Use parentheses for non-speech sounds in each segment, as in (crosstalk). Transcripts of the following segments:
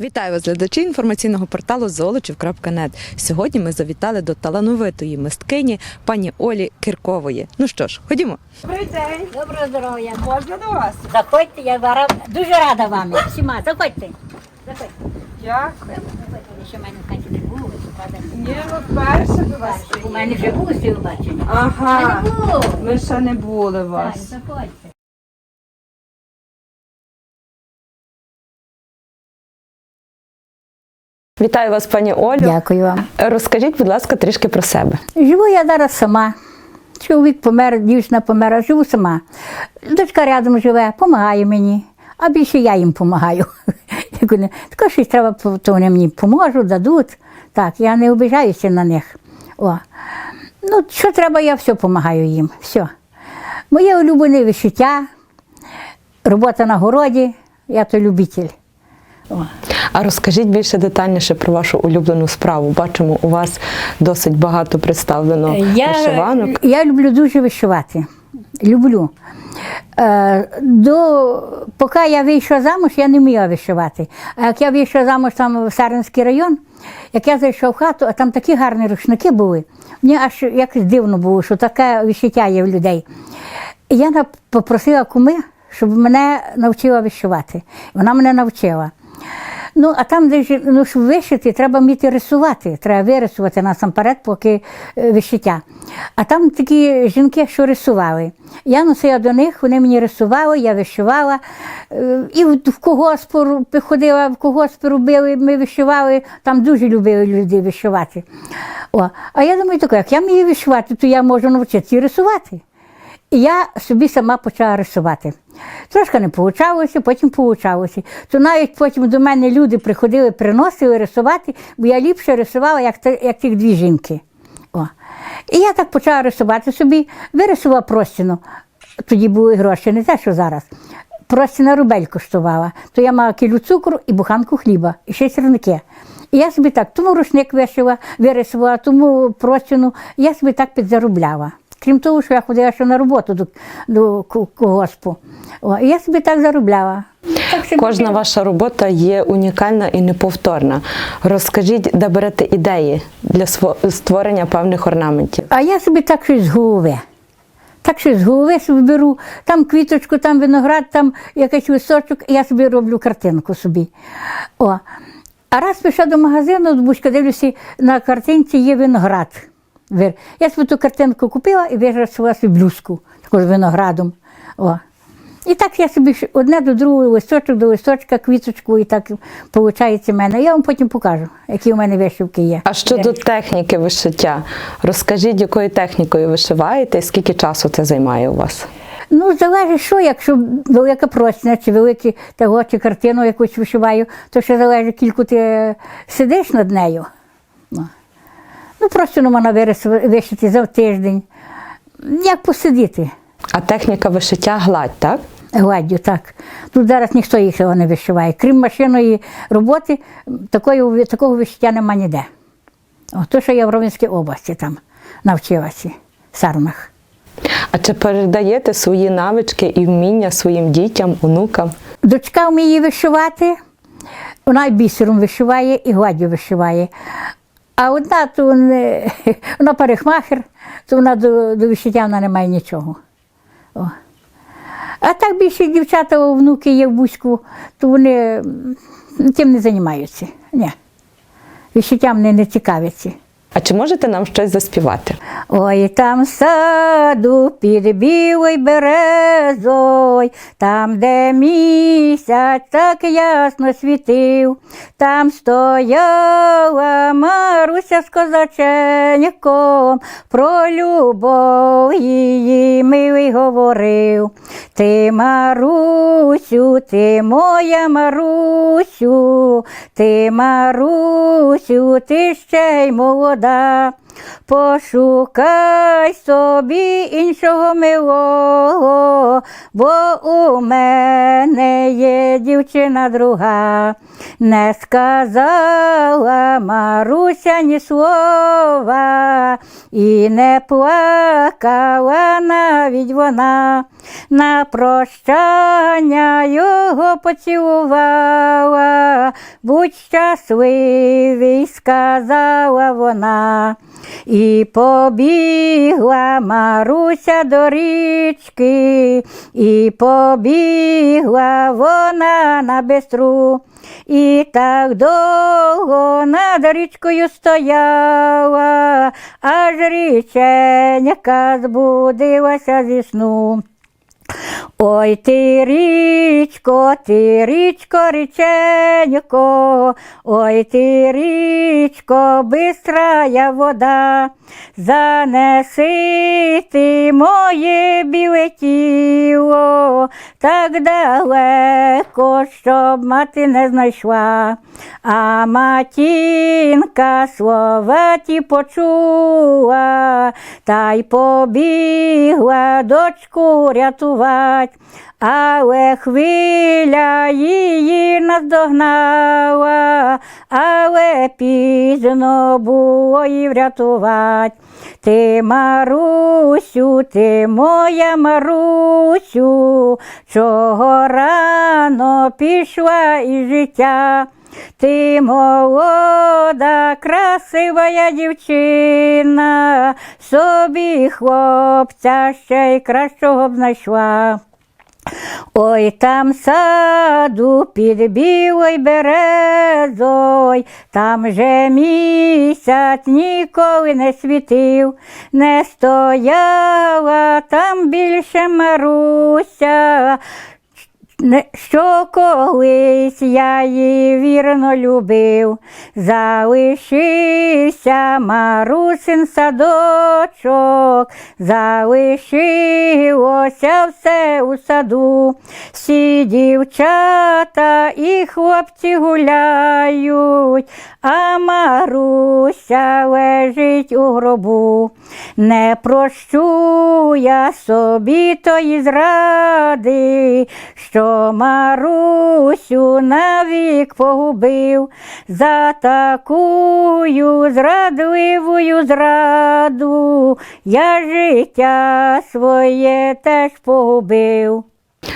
Вітаю вас, глядачі інформаційного порталу Золочів.нет. Сьогодні ми завітали до талановитої мисткині пані Олі Киркової. Ну що ж, ходімо. Добрий день. Доброго здоров'я. Можна до вас? Заходьте, я дуже рада вам. Всіма, заходьте. Заходьте. Дякую. Заходьте, ще в мене в хаті не були, правда? Ні, вперше до вас. У мене вже були всі бачення. Ага. Ми ще не були у Так, вас. заходьте. Вітаю вас, пані Олю. Дякую вам. Розкажіть, будь ласка, трішки про себе. Живу я зараз сама. Чоловік помер, дівчина померла, живу сама. Дочка рядом живе, допомагає мені, а більше я їм допомагаю. (laughs) Як щось треба, то вони мені поможуть, дадуть. Так, я не обижаюся на них. О. Ну, що треба, я все допомагаю їм. Все. Моє улюблене вишиття, робота на городі, я то любитель. О. А розкажіть більше детальніше про вашу улюблену справу. Бачимо, у вас досить багато представлено вишиванок. Я люблю дуже вишивати. Люблю. Е, до, поки я вийшла замуж, я не вміла вишивати. А як я вийшла замуж там в Сарненський район, як я зайшла в хату, а там такі гарні рушники були, мені аж якось дивно було, що таке вишиття є в людей. І я попросила куми, щоб мене навчила вишивати. Вона мене навчила. Ну, а там, де ж, ну, щоб вишити, треба вміти рисувати. Треба вирисувати насамперед, поки е, вишиття. А там такі жінки, що рисували. Я носила до них, вони мені рисували, я вишивала. Е, І в, когоспу ходила, в когоспу робили, ми вишивали, там дуже любили люди вишивати. О, а я думаю, таке, як я вмію вишивати, то я можу навчитися рисувати. Я собі сама почала рисувати. Трошки не получалося, потім получалося. То навіть потім до мене люди приходили, приносили рисувати, бо я ліпше рисувала, як, як ті дві жінки. О. І я так почала рисувати собі, вирисувала простіну. Тоді були гроші, не те, що зараз. Простіна рубель коштувала. То я мала кілю цукру і буханку хліба, і ще сірники. І я собі так, тому рушник вишила, вирисувала, тому простіну, я собі так підзаробляла. Крім того, що я ходила ще на роботу до, до ко- колгоспу. О, і я собі так заробляла. Так собі Кожна ваша робота є унікальна і неповторна. Розкажіть, де берете ідеї для створення певних орнаментів. А я собі так щось з голови. Так щось з голови собі беру, там квіточку, там виноград, там якийсь листочок, і я собі роблю картинку собі. О. А раз пішла до магазину, бучка дивлюся, на картинці є виноград. Вир- Я собі ту картинку купила і вирішила собі блюзку, таку з виноградом. О. І так я собі одне до другого, листочок до листочка, квіточку, і так виходить в мене. Я вам потім покажу, які у мене вишивки є. А щодо техніки вишиття, розкажіть, якою технікою вишиваєте і скільки часу це займає у вас? Ну, залежить, що, якщо велика простіна, чи великі того, чи картину якусь вишиваю, то ще залежить, кілько ти сидиш над нею. Ну, ну простіну можна вирис- вишити за тиждень. Як посидіти А техніка вишиття гладь, так? гладдю, так. Тут зараз ніхто їх не вишиває. Крім машинної роботи, такої, такого вишиття нема ніде. О, то, що я в Ровенській області там навчилася, в Сармах. А чи передаєте свої навички і вміння своїм дітям, онукам? Дочка вміє вишивати, вона і бісером вишиває, і гладдю вишиває. А одна то не, (laughs) вона парикмахер, то вона до, до вишиття вона не має нічого. О. А так більше дівчата, внуки є в Бузьку, то вони тим не займаються. Ні. Вишиттям не, не цікавляться. А чи можете нам щось заспівати? Ой, там саду під білою березой, там, де місяць так ясно світив, там стояла Маруся з козаченьком, про любов її милий говорив. Ти, Марусю, ти моя Марусю, ти, Марусю, ти ще й молода. Пошукай собі іншого милого, бо у мене є дівчина друга. Не сказала Маруся ні слова, і не плакала навіть вона. На прощання його поцілувала, будь щасливий, сказала вона. І побігла Маруся до річки, і побігла вона на бестру. І так довго над річкою стояла, аж річенька збудилася зі сну. Ой ти річко, ти річко, річенько, ой ти річко, бистрая вода, занеси ти моє біле тіло, так далеко, щоб мати не знайшла. А матінка слова ті почула, та й побігла дочку рятувать, але хвиля її наздогнала, але пізно було її врятувать. Ти, Марусю, ти моя Марусю, чого рано пішла із життя. Ти молода, красива я дівчина, собі хлопця ще й кращого б знайшла. Ой там саду під білою березой, там же місяць ніколи не світив, не стояла там більше Маруся, що колись я її вірно любив, залишився Марусин садочок, залишилося все у саду, всі дівчата і хлопці гуляють, а Маруся лежить у гробу. Не прощу я собі тої зради, що Марусю навік погубив, за такую зрадливую зраду я життя своє теж погубив.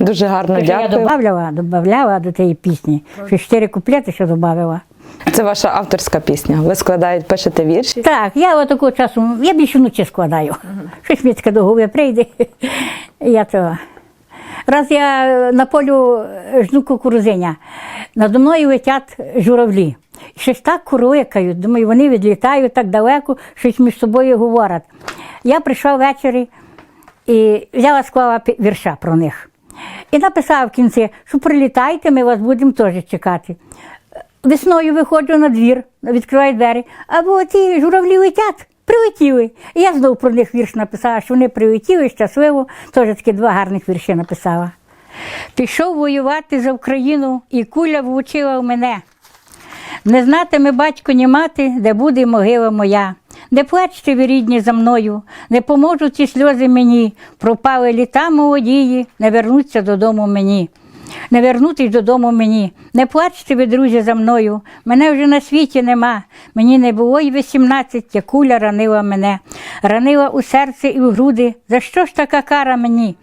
Дуже гарно Що я дякую. додавала, додавала до тієї пісні. Ще чотири куплети ще додавала. Це ваша авторська пісня. Ви складаєте, пишете вірші. Так, я отаку часу, я більше вночі складаю. Щось мені таке до голови прийде. (laughs) Я то. Раз я на полю жду кукурузиня, надо мною летять журавлі. Щось так курликають, думаю, вони відлітають так далеко, щось між собою говорять. Я прийшла ввечері і взяла склала вірша про них. І написала в кінці, що прилітайте, ми вас будемо теж чекати. Весною виходжу на двір, відкриваю двері, або ті журавлі летять, прилетіли. І я знову про них вірш написала, що вони прилетіли щасливо, теж такі два гарних вірші написала. Пішов воювати за Україну, і куля влучила в мене. Не знатиме батько, ні мати, де буде могила моя. Не плачте ви рідні за мною, не поможуть ці сльози мені. Пропали літа молодії, не вернуться додому мені. Не вернутись додому мені. Не плачте ви, друзі, за мною. Мене вже на світі нема. Мені не було й 18, як куля ранила мене. Ранила у серце і в груди. За що ж така кара мені?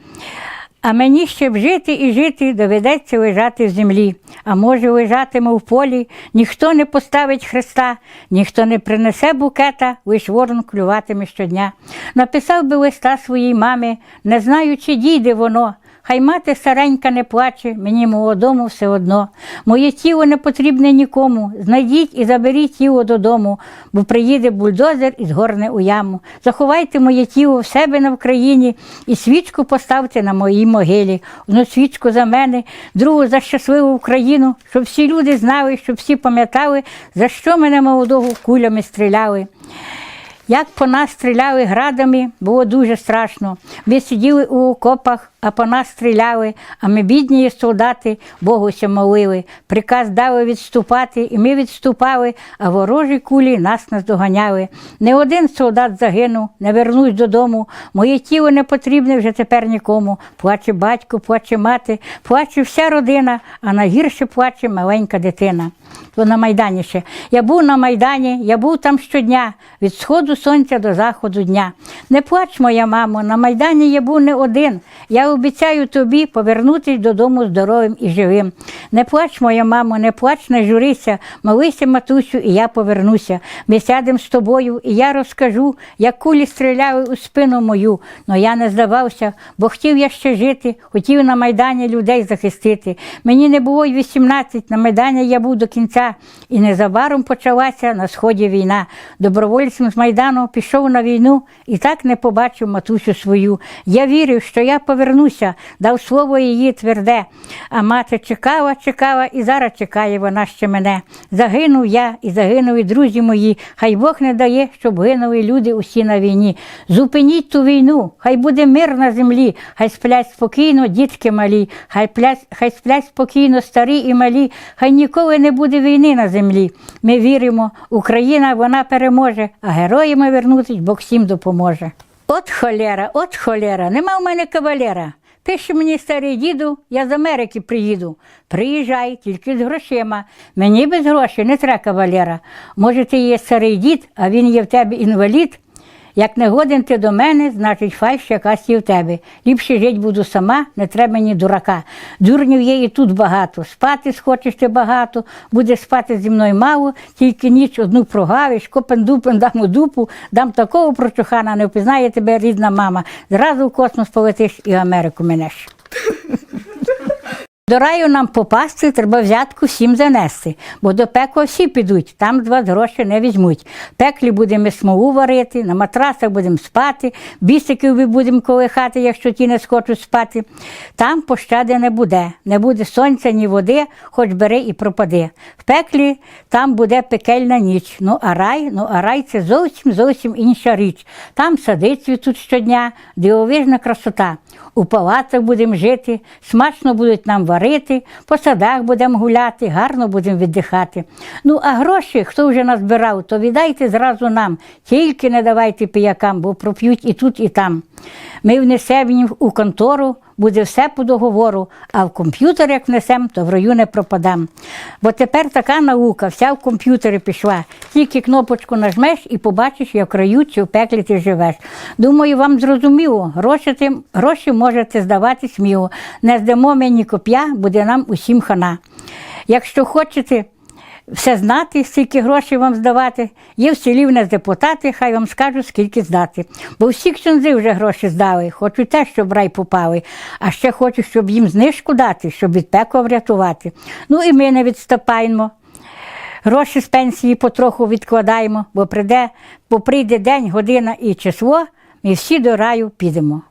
А мені ще б жити і жити доведеться лежати в землі. А може, лежатиму в полі, ніхто не поставить хреста, ніхто не принесе букета, лиш ворон клюватиме щодня. Написав би листа своїй мамі, не знаю, чи дійде воно. Хай мати старенька не плаче, мені молодому все одно. Моє тіло не потрібне нікому. Знайдіть і заберіть тіло додому, бо приїде бульдозер і згорне у яму. Заховайте моє тіло в себе на Вкраїні і свічку поставте на моїй могилі. Одну свічку за мене, другу за щасливу Україну, щоб всі люди знали, щоб всі пам'ятали, за що мене молодого кулями стріляли. Як по нас стріляли градами, було дуже страшно. Ми сиділи у окопах, а по нас стріляли, а ми, бідні солдати, Богу ся молили. Приказ дали відступати, і ми відступали, а ворожі кулі нас наздоганяли. Не один солдат загинув, не вернусь додому. Моє тіло не потрібне вже тепер нікому. Плаче батько, плаче мати, плаче вся родина, а найгірше плаче маленька дитина. То на Майдані ще. Я був на Майдані, я був там щодня, від сходу сонця до заходу дня. Не плач, моя мамо, на Майдані я був не один. Я обіцяю тобі повернутись додому здоровим і живим. Не плач, моя мамо, не плач, не журися, молися, матусю, і я повернуся. Ми сядемо з тобою, і я розкажу, як кулі стріляли у спину мою. Но я не здавався, бо хотів я ще жити, хотів на Майдані людей захистити. Мені не було й 18, на Майдані я був до кінця, і незабаром почалася на сході війна. Добровольцем з Майдану пішов на війну і так не побачив матусю свою. Я вірив, що я повернуся, дав слово її тверде. А мати чекала, чекала, і зараз чекає вона ще мене. Загинув я і загинули друзі мої. Хай Бог не дає, щоб гинули люди усі на війні. Зупиніть ту війну, хай буде мир на землі, хай сплять спокійно дітки малі, хай плять, хай сплять спокійно старі і малі, хай ніколи не буде війни на землі. Ми віримо, Україна вона переможе, а героями вернутись Бог всім допоможе. От холера, от холера, нема в мене кавалера. Пише мені старий діду, я з Америки приїду. Приїжджай, тільки з грошима. Мені без грошей не треба кавалера. Може, ти є старий дід, а він є в тебе інвалід. Як не годен ти до мене, значить фальш якась є в тебе. Ліпше жить буду сама, не треба мені дурака. Дурнів є і тут багато. Спати схочеш ти багато, буде спати зі мною мало, тільки ніч одну прогавиш, копен дупен дам у дупу, дам такого прочухана, не впізнає тебе рідна мама. Зразу в космос полетиш і в Америку минеш. До раю нам попасти, треба взятку всім занести, бо до пекла всі підуть, там з вас гроші не візьмуть. Пеклі будемо смолу варити, на матрасах будемо спати, бісиків будемо колихати, якщо ті не схочуть спати. Там пощади не буде, не буде сонця, ні води, хоч бери і пропади. В пеклі там буде пекельна ніч. Ну а рай, ну а рай це зовсім зовсім інша річ. Там сади цвітуть щодня, дивовижна красота. У палацах будемо жити, смачно будуть нам варити, по садах будемо гуляти, гарно будемо віддихати. Ну, а гроші, хто вже назбирав, то віддайте зразу нам, тільки не давайте піякам, бо проп'ють і тут, і там. Ми внесемо у контору, буде все по договору, а в комп'ютер, як внесемо, то в раю не пропадам. Бо тепер така наука, вся в комп'ютері пішла. Тільки кнопочку нажмеш і побачиш, як в раю чи в пеклі ти живеш. Думаю, вам зрозуміло, гроші, ти, гроші можете здавати сміло. Не здамо ми ні коп'я, буде нам усім хана. Якщо хочете все знати, скільки грошей вам здавати. Є в селі в нас депутати, хай вам скажуть, скільки здати. Бо всі ксюнзи вже гроші здали, хочуть те, щоб рай попали, а ще хочуть, щоб їм знижку дати, щоб від пекла врятувати. Ну і ми не відступаємо. Гроші з пенсії потроху відкладаємо, бо прийде, бо прийде день, година і число, ми всі до раю підемо.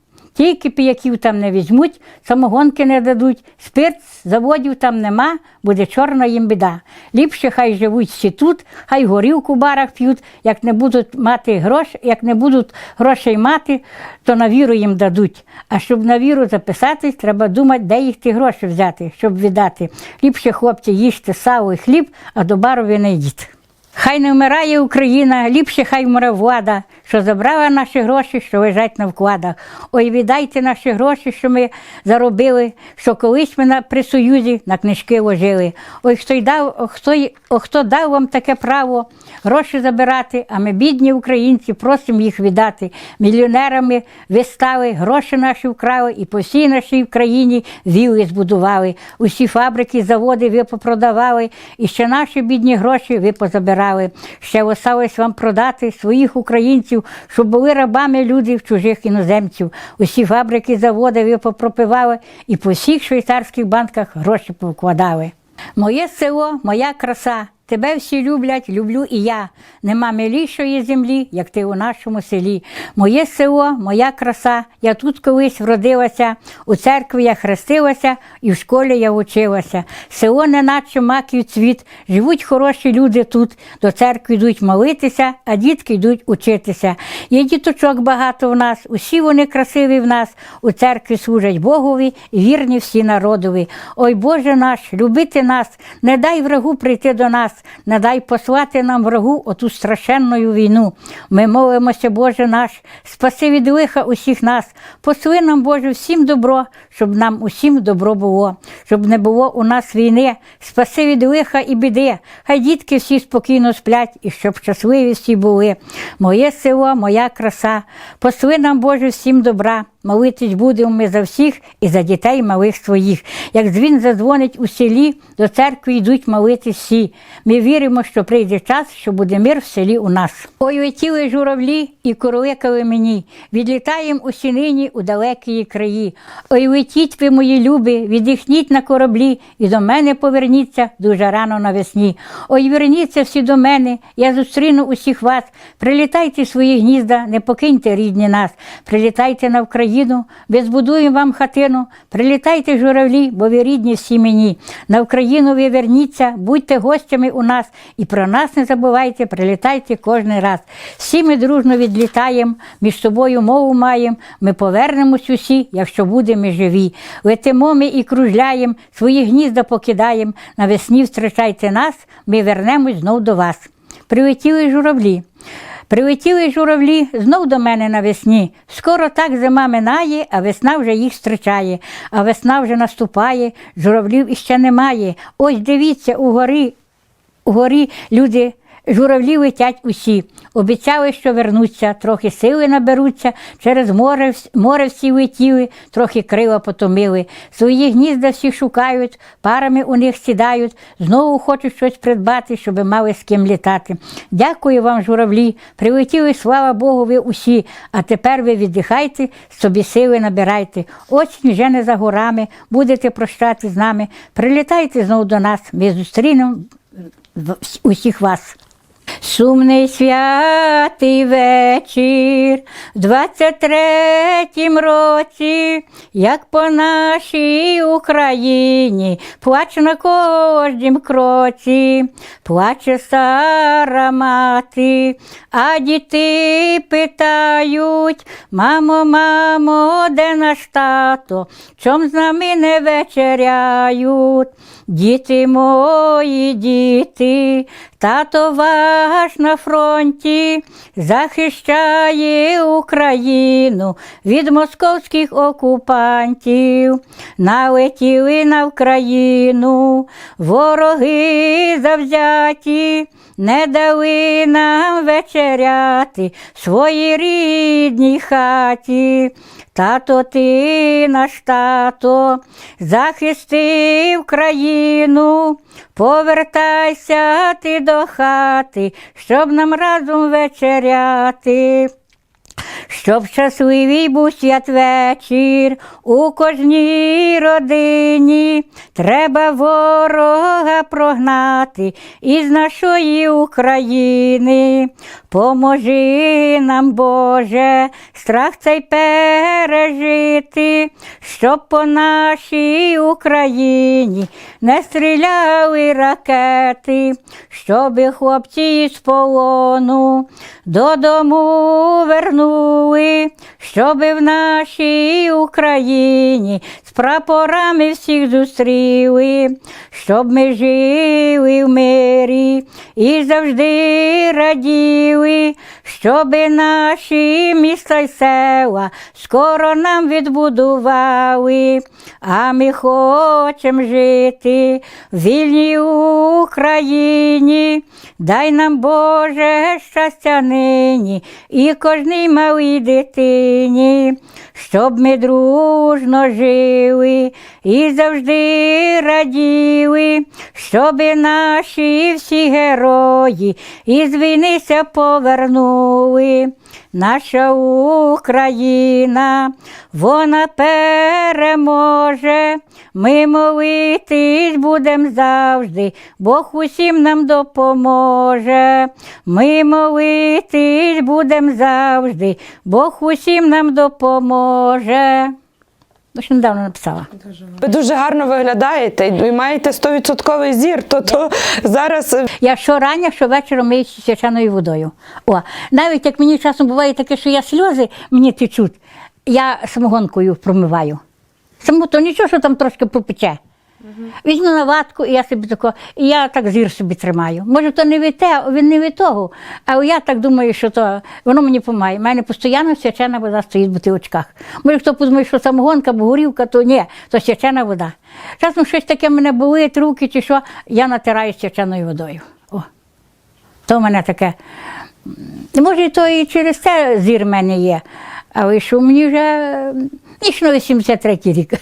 Тільки піяків там не візьмуть, самогонки не дадуть, спирт, заводів там нема, буде чорна їм біда. Ліпше хай живуть всі тут, хай горілку в барах п'ють, як не будуть мати гроші, як не будуть грошей мати, то на віру їм дадуть. А щоб на віру записатись, треба думати, де їх ті гроші взяти, щоб віддати. Ліпше, хлопці, їжте сало і хліб, а до бару ви не йдіть. Хай не вмирає Україна, ліпше хай вмре влада, що забрала наші гроші, що лежать на вкладах. Ой, віддайте наші гроші, що ми заробили, що колись ми на, при Союзі на книжки ложили. Ой, хто й дав, хто, о, хто дав вам таке право гроші забирати, а ми, бідні українці, просимо їх віддати. Мільйонерами ви стали, гроші наші вкрали і по всій нашій країні вілли збудували. Усі фабрики, заводи ви попродавали, і ще наші бідні гроші ви позабирали. Ще осталось вам продати своїх українців, щоб були рабами люди в чужих іноземців. Усі фабрики, заводи ви попропивали і по всіх швейцарських банках гроші повкладали. Моє село, моя краса. Тебе всі люблять, люблю і я. Нема милішої землі, як ти у нашому селі. Моє село, моя краса, я тут колись вродилася, у церкві я хрестилася і в школі я вчилася. Село неначе маків цвіт, живуть хороші люди тут, до церкви йдуть молитися, а дітки йдуть учитися. Є діточок багато в нас, усі вони красиві в нас, у церкві служать Богові вірні всі народові. Ой Боже наш, любити нас, не дай врагу прийти до нас, не дай послати нам врагу оту страшенну війну. Ми молимося, Боже наш, спаси від лиха усіх нас, посли нам, Боже, всім добро, щоб нам усім добро було, щоб не було у нас війни, спаси від лиха і біди. Хай дітки всі спокійно сплять і щоб щасливі всі були. Моє село, моя краса, посли нам, Боже, всім добра. Молитись будемо ми за всіх і за дітей малих своїх. Як дзвін задзвонить у селі, до церкви йдуть молитись всі. Ми віримо, що прийде час, що буде мир в селі у нас. Ой, летіли журавлі і курликали мені. Відлітаєм у сінині у далекі краї. Ой, летіть ви, мої любі, віддихніть на кораблі і до мене поверніться дуже рано навесні. Ой, верніться всі до мене, я зустріну усіх вас. Прилітайте в свої гнізда, не покиньте рідні нас. Прилітайте на Україну, ми збудуємо вам хатину. Прилітайте, журавлі, бо ви рідні всі мені. На Україну ви верніться, будьте гостями у нас і про нас не забувайте, прилітайте кожен раз. Всі ми дружно відлітаємо, між собою мову маємо. Ми повернемось усі, якщо будемо живі. Летимо ми і кружляємо, свої гнізда покидаємо. Навесні зустрічайте нас, ми вернемось знов до вас. Прилетіли журавлі. Прилетіли журавлі знов до мене навесні. Скоро так зима минає, а весна вже їх зустрічає. А весна вже наступає, журавлів іще немає. Ось дивіться, угорі, угорі люди. Журавлі летять усі, обіцяли, що вернуться, трохи сили наберуться, через море, море всі летіли, трохи крила потомили. Свої гнізда всі шукають, парами у них сідають, знову хочуть щось придбати, щоб мали з ким літати. Дякую вам, журавлі, прилетіли, слава Богу, ви усі, а тепер ви віддихайте, собі сили набирайте. Осінь вже не за горами, будете прощати з нами. Прилітайте знову до нас, ми зустрінемо усіх вас. Сумний святий вечір в 23-тім році, як по нашій Україні, плач на кожнім кроці, плаче стара мати, а діти питають, мамо, мамо, де наш тато, чом з нами не вечеряють? Діти мої, діти, тато ваш на фронті захищає Україну від московських окупантів. Налетіли на Україну, вороги завзяті, не дали нам вечеряти в своїй рідній хаті. Тато, ти наш тато, захистив країну, повертайся ти до хати, щоб нам разом вечеряти. Щоб щасливий був святвечір у кожній родині, треба ворога прогнати із нашої України. Поможи нам, Боже, страх цей пережити, щоб по нашій Україні не стріляли ракети, щоб хлопці з полону додому вернули, щоб в нашій Україні з прапорами всіх зустріли, щоб ми жили в мирі і завжди раділи, щоб наші міста й села скоро нам відбудували, а ми хочемо жити в вільній Україні. Дай нам, Боже, щастя нині і кожній малій дитині, щоб ми дружно жили і завжди раділи, щоб наші всі герої із війни повернули. Наша Україна, вона переможе. Ми молитись будем завжди, Бог усім нам допоможе. Ми молитись будем завжди, Бог усім нам допоможе. Ну, недавно написала. Ви дуже гарно виглядаєте і маєте 100% зір, то, то зараз е, Я що рання, що вечором мию свячаною водою. О, навіть як мені часом буває таке, що я сльози мені течуть, я самогонкою промиваю. Само то нічого, що там трошки попече. Візьму на ватку, і я собі тако, і я так зір собі тримаю. Може, то не від те, він не від того. А я так думаю, що то воно мені допомагає. У мене постійно свячена вода стоїть в бутилочках. Може, хто подумає, що самогонка або горілка, то ні, то свячена вода. Часом щось таке мене болить, руки чи що, я натираю свяченою водою. О. То в мене таке. Може, то і через це зір в мене є. Але що мені вже м, ніж на 83 рік.